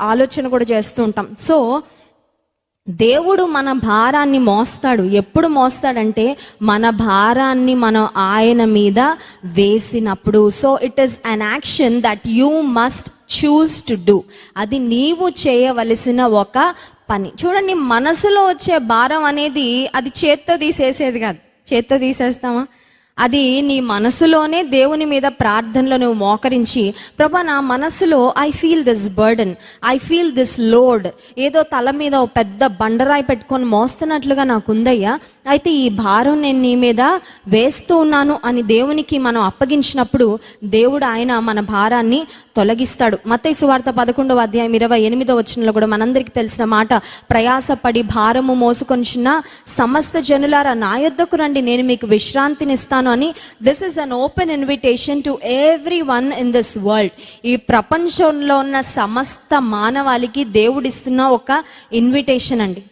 ఆలోచన కూడా చేస్తూ ఉంటాం. సో దేవుడు మన భారాన్ని మోస్తాడు. ఎప్పుడు మోస్తాడంటే మన భారాన్ని మనం ఆయన మీద వేసినప్పుడు. So it is an action that you must choose to do అది నీవు చేయవలసిన ఒక పని. చూడండి మనసులో వచ్చే భారం అనేది అది చేత్తో తీసేసేది కాదు. చేత్తో తీసేస్తామా? అది నీ మనసులోనే దేవుని మీద ప్రార్థనలో నువ్వు మోకరించి ప్రభా నా మనసులో I feel this burden I feel this load ఏదో తల మీద ఓ పెద్ద బండరాయి పెట్టుకొని మోస్తున్నట్లుగా నాకు ఉందయ్యా అయితే ఈ భారం నేను నీ మీద వేస్తూ ఉన్నాను అని దేవునికి మనం అప్పగించినప్పుడు దేవుడు ఆయన మన భారాన్ని తొలగిస్తాడు. మతైసు వార్త పదకొండవ అధ్యాయం ఇరవై ఎనిమిదో వచ్చినలో కూడా మనందరికీ తెలిసిన మాట ప్రయాసపడి భారము మోసుకొనిచున్న సమస్త జనులారా నా యొద్దకు రండి నేను మీకు విశ్రాంతినిస్తాను. అని this is an open invitation to everyone in this world ఈ ప్రపంచంలో ఉన్న సమస్త మానవాళికి దేవుడిస్తున్న ఒక ఇన్విటేషన్ అండి.